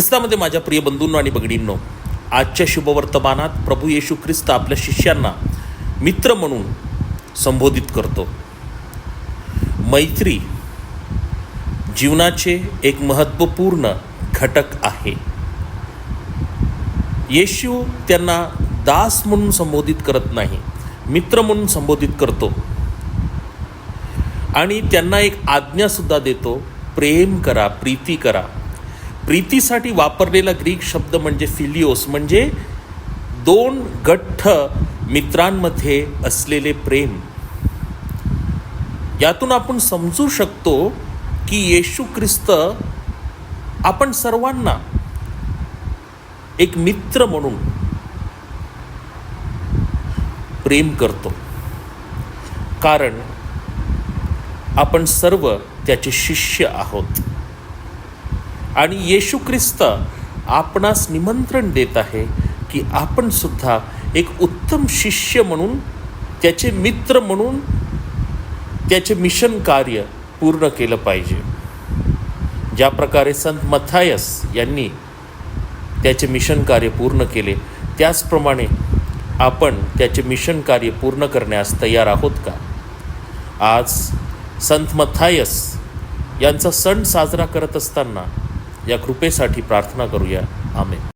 ख्रिस्तामध्ये माझ्या प्रिय बंधूंनो आणि बगडींनो आजच्या शुभवर्तमानात प्रभू येशू ख्रिस्त आपल्या शिष्यांना मित्र म्हणून संबोधित करतो. मैत्री जीवनाचे एक महत्त्वपूर्ण घटक आहे. येशू त्यांना दास म्हणून संबोधित करत नाही मित्र म्हणून संबोधित करतो. आणि त्यांना एक आज्ञासुद्धा देतो प्रेम करा प्रीती करा. प्रीतीसाठी वापरलेला ग्रीक शब्द म्हणजे फिलिओस म्हणजे दोन गठ्ठ मित्रांमध्ये असलेले प्रेम. यातून आपण समजू शकतो की येशू ख्रिस्त आपण सर्वांना एक मित्र म्हणून प्रेम करतो. कारण आपण सर्व त्याचे शिष्य आहोत. आणि येशू ख्रिस्त आपणास निमंत्रण देत आहे की आपण सुद्धा एक उत्तम शिष्य म्हणून त्याचे मित्र म्हणून त्याचे मिशन कार्य पूर्ण केलं पाहिजे. ज्या प्रकारे संत मथायस यांनी त्याचे मिशन कार्य पूर्ण केले त्याचप्रमाणे आपण त्याचे मिशन कार्य पूर्ण करण्यास तयार आहोत का? आज संत मथायस यांचा सण साजरा करत असताना या कृपेसाठी प्रार्थना करूया. आमेन.